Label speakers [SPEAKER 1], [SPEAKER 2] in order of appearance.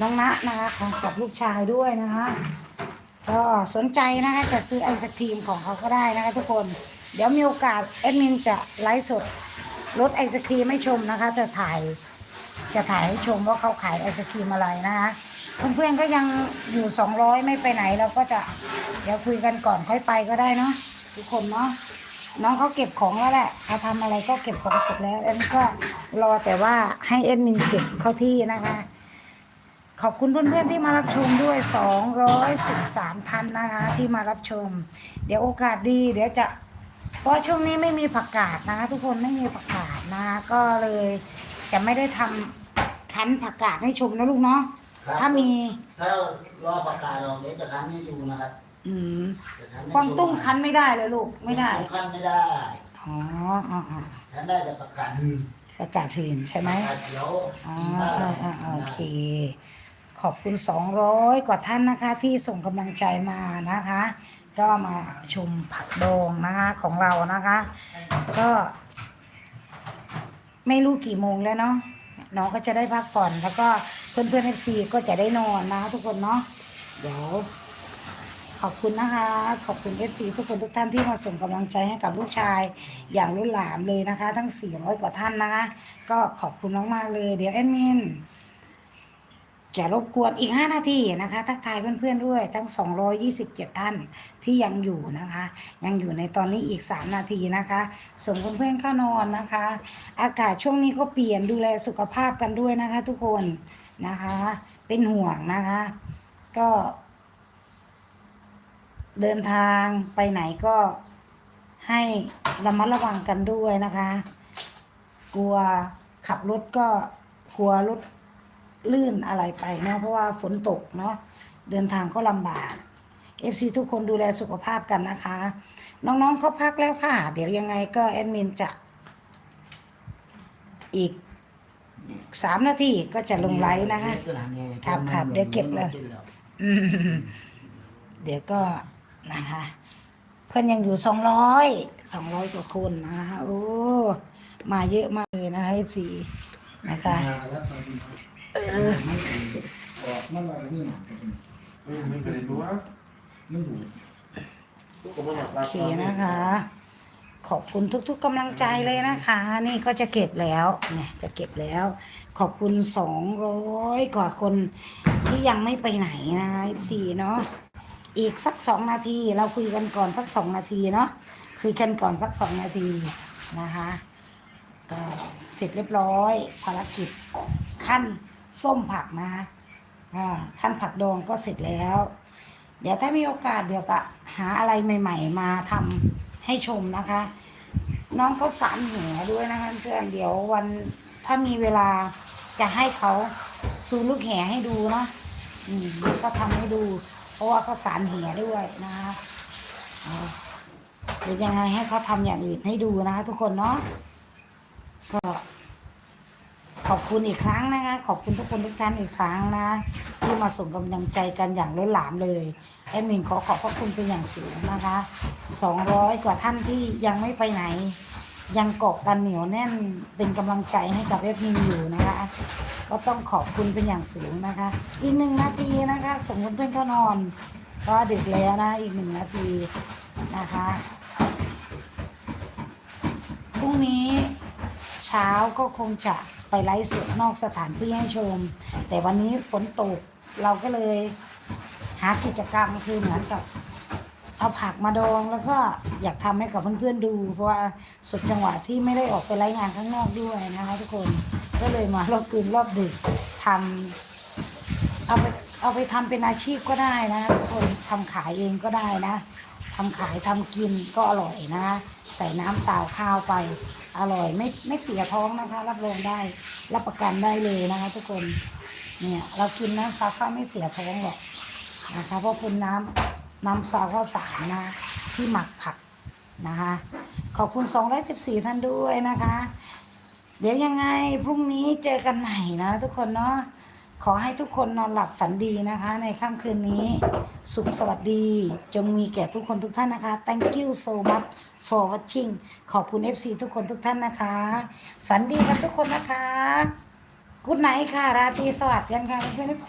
[SPEAKER 1] น้องณะนะคะของกับลูกชายด้วยนะคะก็สนใจนะคะจะซื้อไอศครีมของเขาก็ได้นะคะทุกคนเดี๋ยวมีโอกาสแอดมินจะไลฟ์สดรถไอศครีมให้ชมนะคะ จะถ่ายจะถ่ายให้ชมว่าเขาขายไอศครีมอะไรนะคะเพื่อนๆก็ยังอยู่สองร้อยไม่ไปไหนเราก็จะเดี๋ยวคุยกันก่อนค่อยไปก็ได้เนาะทุกคนเนาะน้องเขาเก็บของแล้วแหละเขาทำอะไรก็เก็บของเสร็จแล้วแอดมินก็รอแต่ว่าให้แอดมินเก็บเข้าที่นะคะ ขอบคุณเพื่อนๆที่มารับชมด้วย 213 ท่านนะคะที่มารับชม เดี๋ยวโอกาสดี เดี๋ยวจะ เพราะช่วงนี้ไม่มีผักกาดนะคะ ทุกคนไม่มีผักกาดนะคะก็เลยจะไม่ได้ทำคั้นผักกาดให้ชมนะลูกเนาะ
[SPEAKER 2] ครับ
[SPEAKER 1] ถ้ามี
[SPEAKER 2] ถ้ารอประกาศออกเดี๋ยวจะคันให้ดูนะครับ
[SPEAKER 1] อืม
[SPEAKER 2] จะคันให้
[SPEAKER 1] ควางตุ้งคั้นไม่ได้เลยลูกไม่ได้
[SPEAKER 2] คันไม่ได้
[SPEAKER 1] อ๋ออ๋ออ๋อ
[SPEAKER 2] คันได้แต่ประกาศ
[SPEAKER 1] ประกาศถืนใช่ไหม
[SPEAKER 2] ประกาศเดี๋ยว
[SPEAKER 1] อ่า
[SPEAKER 2] มีบ้าง
[SPEAKER 1] อ่าอ่าโอเค ขอบคุณ 200 กว่าท่านนะคะที่ส่งกำลังใจมานะคะ ก็มาชมผักดองนะคะของเรานะคะ ก็ ไม่รู้กี่โมงแล้วเนาะน้องก็จะได้พักผ่อนแล้วก็เพื่อนเพื่อนเอฟซีก็จะได้นอนนะทุกคนเนาะเดี๋ยวขอบคุณนะคะ ขอบคุณเอฟซีทุกคนทุกท่านที่มาส่งกำลังใจให้กับลูกชายอย่างล้นหลามเลยนะคะ ทั้ง 400 กว่าท่านนะคะ ก็ขอบคุณมากๆเลย เดี๋ยวแอดมิน จะรบกวนอีก 5 นาทีนะคะ ทักทายเพื่อนๆด้วยทั้ง 227 ท่านที่ยังอยู่นะคะ ยังอยู่ในตอนนี้อีก 3 นาทีนะคะ ส่งเพื่อนๆเข้านอนนะคะ อากาศช่วงนี้ก็เปลี่ยนดูแลสุขภาพกันด้วยนะคะ ทุกคนนะคะ เป็นห่วงนะคะ ก็ เดินทางไปไหนก็ให้ระมัดระวังกันด้วยนะคะ กลัวขับรถก็กลัวรถ ลื่นอะไรไปเนาะเพราะว่าฝนตกเนาะเดินทางก็ลำบาก FC ทุกคนดูแลสุขภาพกันนะคะ น้องๆเขาพักแล้วค่ะ เดี๋ยวยังไงก็แอดมินจะอีกสามนาทีก็จะลงไลฟ์นะคะครับครับเดี๋ยวเก็บเลยเดี๋ยวก็นะคะ เพื่อนยังอยู่สองร้อยสองร้อยกว่าคนนะคะโอ้มาเยอะมากเลยนะคะเอฟซีนะคะ เออ
[SPEAKER 2] มันอะไรนี่
[SPEAKER 3] ไม่เป็นตัว
[SPEAKER 2] มันถู
[SPEAKER 1] โอเคนะคะ ขอบคุณทุกๆกำลังใจเลยนะคะ นี่ก็จะเก็บแล้วเนี่ยจะเก็บแล้ว ขอบคุณสองร้อยกว่าคนที่ยังไม่ไปไหนนะสี่เนาะอีกสักสองนาที เราคุยกันก่อนสักสองนาทีเนาะคุยกันก่อนสักสองนาทีนะคะก็เสร็จเรียบร้อยภารกิจขั้น ส้มผักนะอ่าขั้นผักดองก็เสร็จแล้ว เดี๋ยวถ้ามีโอกาสเดี๋ยวก็หาอะไรใหม่ ๆ มาทำให้ชมนะคะ น้องเขาสารแหด้วยนะคะเพื่อนเดี๋ยววันถ้ามีเวลาจะให้เขาซูลูกแหให้ดูเนาะอืมก็ทำให้ดู เพราะว่าเขาสารแหด้วยนะคะเดี๋ยวยังไงให้เขาทำอย่างอื่นให้ดูนะคะทุกคนเนาะก็ ขอบคุณอีกครั้งนะคะ ขอบคุณทุกคนทุกท่านอีกครั้งนะ ที่มาส่งกำลังใจกันอย่างล้นหลามเลยแอดมินขอขอบพระคุณเป็นอย่างสูงนะคะ200 กว่าท่านที่ยังไม่ไปไหน ยังเกาะกันเหนียวแน่นเป็นกำลังใจให้กับแอดมินอยู่นะคะ ก็ต้องขอบคุณเป็นอย่างสูงนะคะ อีกหนึ่งนาทีนะคะ ส่งเพื่อนๆเข้านอนเพราะว่าดึกแล้วนะอีกหนึ่งนาทีนะคะพรุ่งนี้เช้าก็คงจะ ไปไลฟ์สดนอกสถานที่ให้ชม แต่วันนี้ฝนตกเราก็เลยหากิจกรรมคือเหมือนกับเอาผักมาดองแล้วก็อยากทำให้กับเพื่อนๆดู เพราะว่าสุดจังหวะที่ไม่ได้ออกไปไลฟ์งานข้างนอกด้วยนะคะทุกคนก็เลยมารอบคืนรอบดึกทำเอาไปเอาไปทำเป็นอาชีพก็ได้นะทุกคนทำขายเองก็ได้นะทำขายทำกินก็อร่อยนะใส่น้ำสาวข้าวไป อร่อยไม่ไม่เสียท้องนะคะ รับรองได้รับประกันได้เลยนะคะ ทุกคนเนี่ยเรากินน้ำสาวข้าวไม่เสียท้องหรอกนะคะ เพราะเป็นน้ำน้ำสาวข้าวสารนะที่หมักผักนะคะ ขอบคุณ 214 ท่านด้วยนะคะ เดี๋ยวยังไงพรุ่งนี้เจอกันใหม่นะทุกคนเนาะ ขอให้ทุกคนนอนหลับฝันดีนะคะ ในค่ำคืนนี้ สุขสวัสดี จงมีแก่ทุกคนทุกท่านนะคะ thank you so much for watching ขอบคุณ FC ทุกคนทุกท่านนะคะ ฝันดีกันทุกคนนะคะ กุ๊ดไนท์ค่ะ ราตรีสวัสดิ์กันค่ะเพื่อน FC